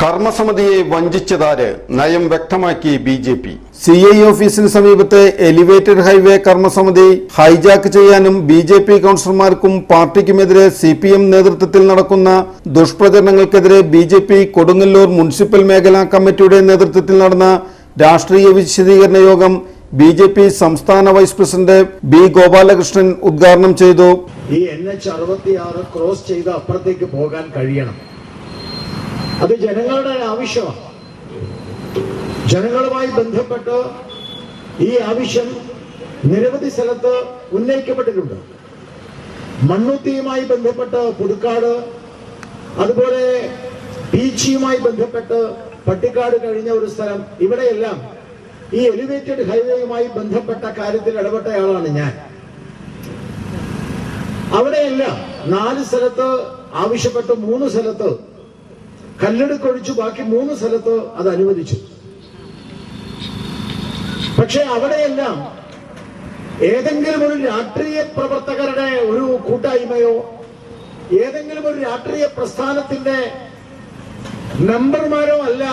കർമ്മസമിതിയെ വഞ്ചിച്ചതാര്? നയം വ്യക്തമാക്കി B J P. C I ഓഫീസിന് സമീപത്തെ എലിവേറ്റഡ് ഹൈവേ കർമ്മസമിതി ഹൈജാക്ക് ചെയ്യാനും ബി ജെ പി കൗൺസിലർമാർക്കും പാർട്ടിക്കുമെതിരെ സി പി എം നേതൃത്വത്തിൽ നടക്കുന്ന ദുഷ്പ്രചരണങ്ങൾക്കെതിരെ B J P Kodungallur municipal മേഖലാ കമ്മിറ്റിയുടെ നേതൃത്വത്തിൽ നടന്ന രാഷ്ട്രീയ വിശദീകരണ യോഗം ബി ജെ പി സംസ്ഥാന വൈസ് പ്രസിഡന്റ് ബി ഗോപാലകൃഷ്ണൻ ഉദ്ഘാടനം ചെയ്തു. ഈ എൻ എച്ച് അറുപത്തിയാറ് ക്രോസ് ചെയ്ത് അപ്പുറത്തേക്ക് പോകാൻ കഴിയണം. അത് ജനങ്ങളുടെ ആവശ്യമാണ്. ജനങ്ങളുമായി ബന്ധപ്പെട്ട് ഈ ആവശ്യം നിരവധി സ്ഥലത്ത് ഉന്നയിക്കപ്പെട്ടിട്ടുണ്ട്. മണ്ണുത്തിയുമായി ബന്ധപ്പെട്ട് പുതുക്കാട് അതുപോലെ ബീച്ചിയുമായി ബന്ധപ്പെട്ട് പട്ടിക്കാട് കഴിഞ്ഞ ഒരു സ്ഥലം. ഇവിടെയെല്ലാം ഈ എലിവേറ്റഡ് ഹൈവേയുമായി ബന്ധപ്പെട്ട കാര്യത്തിൽ ഇടപെട്ടയാളാണ് ഞാൻ. അവിടെയെല്ലാം നാല് സ്ഥലത്ത് ആവശ്യപ്പെട്ട് മൂന്ന് സ്ഥലത്ത് കല്ലെടുക്കൊഴിച്ചു ബാക്കി മൂന്ന് സ്ഥലത്ത് അത് അനുവദിച്ചു. പക്ഷെ അവിടെയെല്ലാം ഏതെങ്കിലും ഒരു രാഷ്ട്രീയ പ്രവർത്തകരുടെ ഒരു കൂട്ടായ്മയോ ഏതെങ്കിലും ഒരു രാഷ്ട്രീയ പ്രസ്ഥാനത്തിന്റെ മെമ്പർമാരോ അല്ല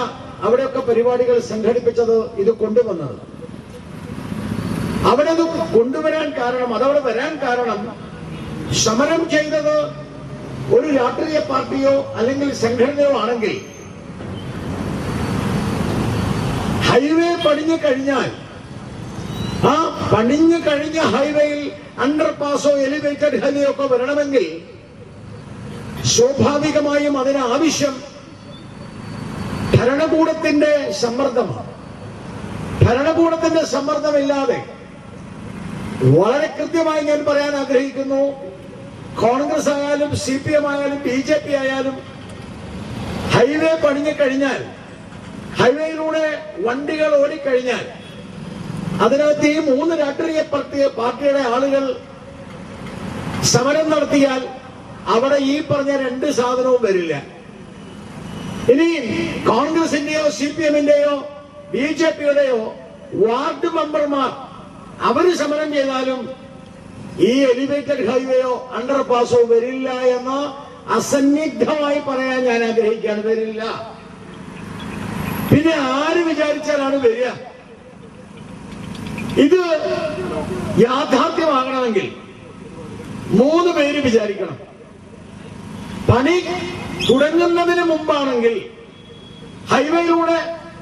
അവിടെയൊക്കെ പരിപാടികൾ സംഘടിപ്പിച്ചത് ഇത് കൊണ്ടുവന്നത്. അവിടെ അത് കൊണ്ടുവരാൻ കാരണം അതവിടെ വരാൻ കാരണം സമരം ചെയ്തത് ഒരു രാഷ്ട്രീയ പാർട്ടിയോ അല്ലെങ്കിൽ സംഘടനയോ ആണെങ്കിൽ ഹൈവേ പണിഞ്ഞു കഴിഞ്ഞാൽ ആ പണിഞ്ഞു കഴിഞ്ഞ ഹൈവേയിൽ അണ്ടർപാസോ എലിവേറ്റഡ് ഹൈവേ ഒക്കെ വരണമെങ്കിൽ സ്വാഭാവികമായും അതിന് ആവശ്യം ഭരണകൂടത്തിന്റെ സമ്മർദ്ദമാണ്. ഭരണകൂടത്തിന്റെ സമ്മർദ്ദമില്ലാതെ വളരെ കൃത്യമായി ഞാൻ പറയാൻ ആഗ്രഹിക്കുന്നു കോൺഗ്രസ് ആയാലും സി പി എം ആയാലും ബി ജെ പി ആയാലും ഹൈവേ പണിഞ്ഞു കഴിഞ്ഞാൽ ഹൈവേയിലൂടെ വണ്ടികൾ ഓടിക്കഴിഞ്ഞാൽ അതിനകത്ത് ഈ മൂന്ന് രാഷ്ട്രീയ പാർട്ടിയുടെ ആളുകൾ സമരം നടത്തിയാൽ അവിടെ ഈ പറഞ്ഞ രണ്ട് സാധനവും വരില്ല. ഇനി കോൺഗ്രസിന്റെയോ സി പി എമ്മിന്റെയോ ബി ജെ പിയുടെയോ വാർഡ് മെമ്പർമാർ അവർ സമരം ചെയ്താലും ഈ എലിവേറ്റഡ് ഹൈവേയോ അണ്ടർപാസോ വരില്ല എന്ന് അസന്നിഗ്ധമായി പറയാൻ ഞാൻ ആഗ്രഹിക്കുകയാണ്. വരില്ല. പിന്നെ ആര് വിചാരിച്ചാലാണ് വരിക? ഇത് യാഥാർത്ഥ്യമാകണമെങ്കിൽ മൂന്ന് പേര് വിചാരിക്കണം. പണി തുടങ്ങുന്നതിന് മുമ്പാണെങ്കിൽ ഹൈവേയിലൂടെ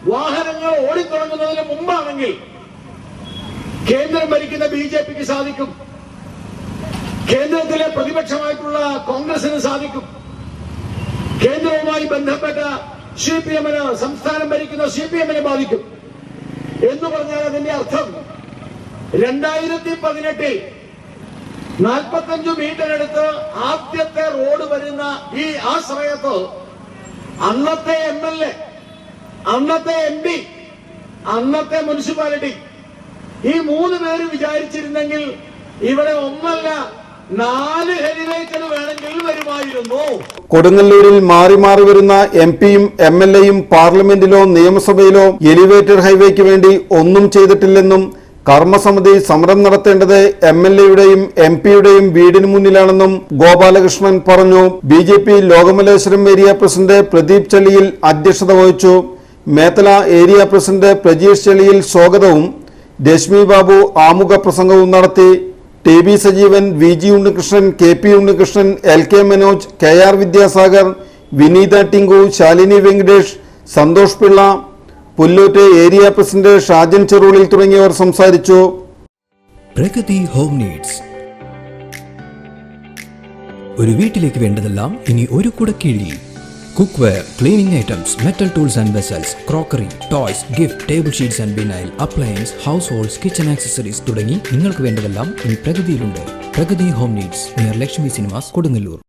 വാഹനങ്ങൾ ഓടിത്തുടങ്ങുന്നതിന് മുമ്പാണെങ്കിൽ കേന്ദ്രം ഭരിക്കുന്ന ബി ജെ പിക്ക് സാധിക്കും. കേന്ദ്രത്തിലെ പ്രതിപക്ഷമായിട്ടുള്ള കോൺഗ്രസിന് സാധിക്കും. കേന്ദ്രവുമായി ബന്ധപ്പെട്ട സി പി എമ്മിന് സംസ്ഥാനം ഭരിക്കുന്ന സി പി എമ്മിനെ ബാധിക്കും. എന്ന് പറഞ്ഞാൽ അതിന്റെ അർത്ഥം രണ്ടായിരത്തി പതിനെട്ടിൽ നാൽപ്പത്തഞ്ചു മീറ്റർ എടുത്ത് ആദ്യത്തെ റോഡ് വരുന്ന ഈ ആ സമയത്ത് അന്നത്തെ എം എൽ എ അന്നത്തെ എം പി അന്നത്തെ മുനിസിപ്പാലിറ്റി ഈ മൂന്ന് പേര് വിചാരിച്ചിരുന്നെങ്കിൽ ഇവിടെ ഒന്നല്ല നാല് ഹെലിവേറ്റഡ് വേണമെങ്കിൽ വരുമായിരുന്നു. കൊടുങ്ങല്ലൂരിൽ മാറി മാറി വരുന്ന എം പിയും എം എൽ എയും പാർലമെന്റിലോ നിയമസഭയിലോ എലിവേറ്റഡ് ഹൈവേക്ക് വേണ്ടി ഒന്നും ചെയ്തിട്ടില്ലെന്നും കർമ്മസമിതി സമരം നടത്തേണ്ടത് എം എൽ എയുടെയും എം പിയുടെയും വീടിന് മുന്നിലാണെന്നും ഗോപാലകൃഷ്ണൻ പറഞ്ഞു. B J P Lokamalleswaram area president Pradeep ചെളിയിൽ അധ്യക്ഷത വഹിച്ചു. മേത്തല ഏരിയ പ്രസിഡന്റ് പ്രജീഷ് ചെളിയിൽ സ്വാഗതവും രശ്മി ബാബു ആമുഖ പ്രസംഗവും നടത്തി. T B Sajeevan V G Unnikrishnan K P Unnikrishnan L K Manoj K R Vidyasagar Vineetha Tinku Shalini Venkatesh Santhosh Pillai Pullut area president Shajan ചെറുളിൽ തുടങ്ങിയവർ സംസാരിച്ചു. Pragathi home needs. ഒരു വീട്ടിലേക്ക് വേണ്ടതെല്ലാം ഇനി ഒരു കുടക്കീഴിൽ. Cleaning items metal tools and vessels crockery toys gift table sheets and vinyl appliances households kitchen accessories തുടങ്ങി നിങ്ങൾക്ക് വേണ്ടതെല്ലാം ഈ പ്രകൃതിയിലുണ്ട്. Prakruthi home needs near Lakshmi cinemas Kodungallur.